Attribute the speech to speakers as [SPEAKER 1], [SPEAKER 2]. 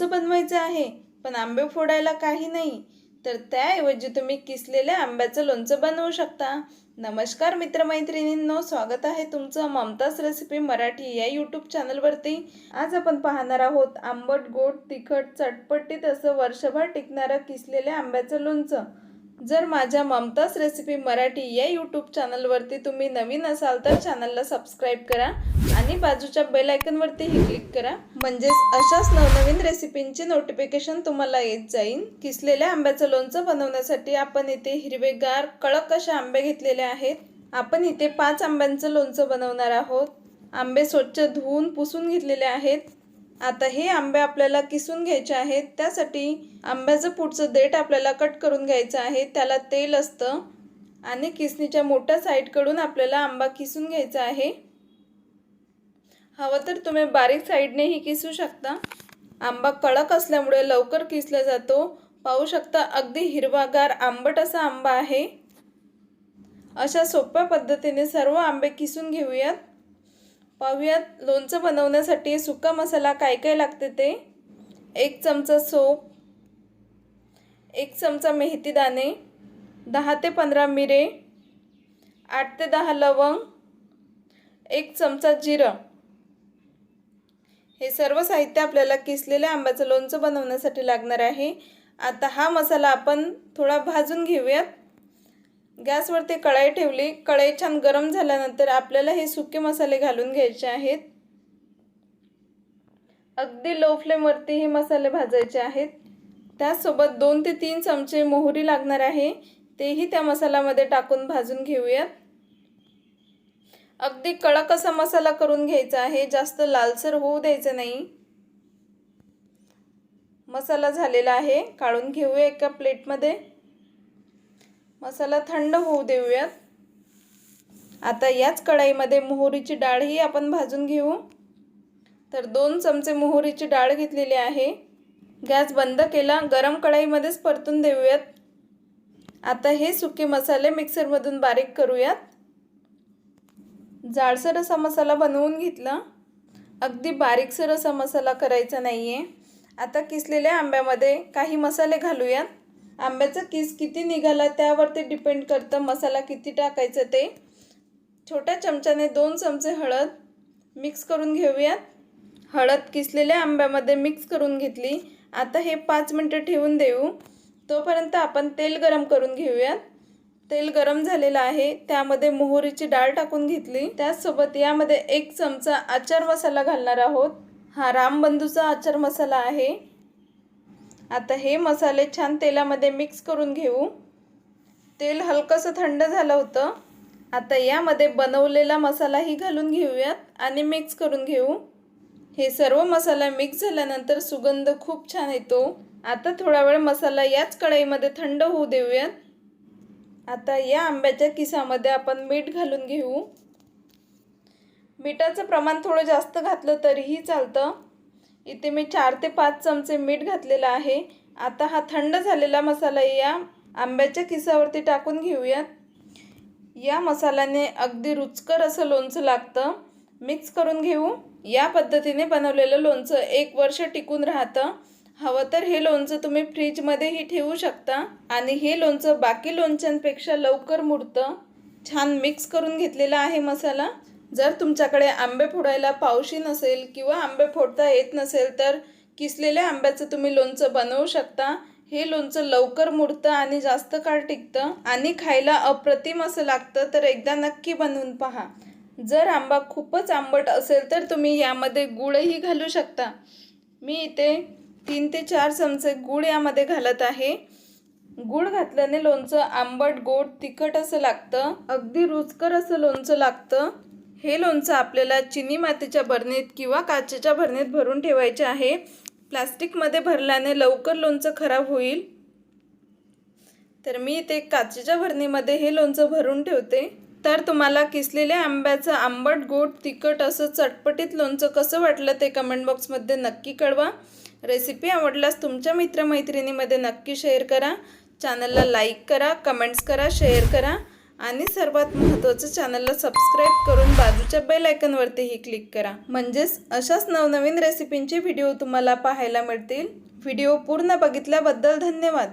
[SPEAKER 1] लोणचं बनवायचं आहे पण आंबे फोडायला काही नाही. तर त्याऐवजी तुम्ही किसलेल्या आंब्याचं लोणचं बनवू शकता. नमस्कार मित्रमैत्रिणींनो स्वागत आहे तुमचं ममताज रेसिपी मराठी या यूट्यूब चॅनलवरती आज आपण पाहणार आहोत आंबट गोड तिखट चटपटीत असं वर्षभर टिकणारं किसलेल्या आंब्याचं लोणचं. जर माझ्या ममताज रेसिपी मराठी या यूट्यूब चॅनलवरती तुम्ही नवीन असाल तर चॅनलला सबस्क्राईब करा. आणि बाजूच्या बेल आयकनवरतीही क्लिक करा. म्हणजेच अशाच नवनवीन रेसिपींचे नोटिफिकेशन तुम्हाला येत जाईल किसलेल्या आंब्याचं लोणचं बनवण्यासाठी आपण इथे हिरवेगार कडक असे आंबे घेतलेले आहेत. आपण इथे पाच आंब्यांचं लोणचं बनवणार आहोत. आंबे स्वच्छ धुवून पुसून घेतलेले आहेत. आता हे आंबे आपल्याला किसून घ्यायचे आहेत. त्यासाठी आंब्याचं पुढचं देठ आपल्याला कट करून घ्यायचं आहे. त्याला तेल असतं. आणि किसणीच्या मोठ्या साईडकडून आपल्याला आंबा किसून घ्यायचा आहे. हवं तर तुम्ही बारीक साईडनेही किसू शकता. आंबा कडक असल्यामुळे लवकर किसला जातो. पाहू शकता अगदी हिरवागार आंबट असा आंबा आहे. अशा सोप्या पद्धतीने सर्व आंबे किसून घेऊयात. पाहूयात लोणचं बनवण्यासाठी सुका मसाला काय काय लागते ते. एक चमचा सोप एक चमचा मेहतीदाणे दाणे दहा ते पंधरा मिरे आठ ते दहा लवंग एक चमचा जिरं. हे सर्व साहित्य आपल्याला किसलेल्या आंब्याचं लोणचं बनवण्यासाठी लागणार आहे. आता हा मसाला आपण थोडा भाजून घेऊयात. गॅसवरती कढाई ठेवली. कढाई छान गरम झाल्यानंतर आपल्याला हे सुके मसाले घालून घ्यायचे आहेत. अगदी लो फ्लेमवरती हे मसाले भाजायचे आहेत. त्याचसोबत दोन ते तीन चमचे मोहरी लागणार आहे. तेही त्या मसाल्यामध्ये टाकून भाजून घेऊयात. अगदी कडक असा मसाला करून घ्यायचा आहे. जास्त लालसर होऊ द्यायचं नाही. मसाला झालेला आहे. काढून घेऊया एका प्लेटमध्ये. मसाला थंड होऊ देऊयात. आता याच कढाईमध्ये मोहरीची डाळही आपण भाजून घेऊ. तर दोन चमचे मोहरीची डाळ घेतलेली आहे. गॅस बंद केला. गरम कढाईमध्येच परतून देऊयात. आता हे सुके मसाले मिक्सरमधून बारीक करूयात. जाडसर असा मसाला बनवून घेतला. अगदी बारीकसर असा मसाला करायचा नाही आहे आता किसलेल्या आंब्यामध्ये काही मसाले घालूयात. आंब्याचा किस किती निघाला त्यावरती डिपेंड करतं मसाला किती टाकायचं ते. छोट्या चमच्याने दोन चमचे हळद मिक्स करून घेऊयात. हळद किसलेल्या आंब्यामध्ये मिक्स करून घेतली. आता हे पाच मिनटं ठेवून देऊ. तोपर्यंत आपण तेल गरम करून घेऊयात. तेल गरम झालेलं आहे. त्यामध्ये मोहरीची डाळ टाकून घेतली. त्याचसोबत यामध्ये एक चमचा आचार मसाला घालणार आहोत. हा रामबंधूचा आचार मसाला आहे. आता हे मसाले छान तेलामध्ये मिक्स करून घेऊ. तेल हलकंसं थंड झालं होतं. आता यामध्ये बनवलेला मसालाही घालून घेऊयात आणि मिक्स करून घेऊ. हे सर्व मसाला मिक्स झाल्यानंतर सुगंध खूप छान येतो. आता थोडा वेळ मसाला याच कढईमध्ये थंड होऊ देऊयात. आता या आंब्याच्या किसामध्ये आपण मीठ घालून घेऊ. मिठाचं प्रमाण थोडं जास्त घातलं तरीही चालतं. इथे मी चार ते पाच चमचे मीठ घातलेलं आहे. आता हा थंड झालेला मसाला या आंब्याच्या किसावरती टाकून घेऊयात. या मसाल्याने अगदी रुचकर असं लोणचं लागतं. मिक्स करून घेऊ. या पद्धतीने बनवलेलं लोणचं एक वर्ष टिकून राहतं. हवं तर हे लोणचं तुम्ही फ्रीजमध्येही ठेवू शकता आणि हे लोणचं बाकी लोणच्यांपेक्षा लवकर मुरतं. छान मिक्स करून घेतलेला आहे मसाला. जर तुमच्याकडे आंबे फोडायला पावशी नसेल किंवा आंबे फोडता येत नसेल तर किसलेल्या आंब्याचं तुम्ही लोणचं बनवू शकता. हे लोणचं लवकर मुरतं आणि जास्त काळ टिकतं आणि खायला अप्रतिम असं लागतं तर एकदा नक्की बनवून पहा. जर आंबा खूपच आंबट असेल तर तुम्ही यामध्ये गुळही घालू शकता. मी इथे तीन ते चार चमचे गूळ यामध्ये घालत आहे. गूळ घातल्याने लोणचं आंबट गोड तिखट असं लागतं. अगदी रुचकर असं लोणचं लागतं. हे लोणचं आपल्याला चिनी मातीच्या भरणीत किंवा काचेच्या भरणीत भरून ठेवायचे आहे. प्लास्टिकमध्ये भरल्याने लवकर लोणचं खराब होईल. तर मी इथे काचेच्या भरणीमध्ये हे लोणचं भरून ठेवते. तर तुम्हाला किसलेल्या आंब्याचं आंबट गोड तिखट असं चटपटीत लोणचं कसं वाटलं ते कमेंट बॉक्समध्ये नक्की कळवा. रेसिपी आवडल्यास तुमच्या मित्रमैत्रिणीमध्ये नक्की शेअर करा. चॅनलला लाईक करा कमेंट्स करा शेअर करा आणि सर्वात महत्त्वाचं चॅनलला सबस्क्राईब करून बाजूच्या बेल आयकनवरतीही क्लिक करा. म्हणजेच अशाच नवनवीन रेसिपींचे व्हिडिओ तुम्हाला पाहायला मिळतील. व्हिडिओ पूर्ण बघितल्याबद्दल धन्यवाद.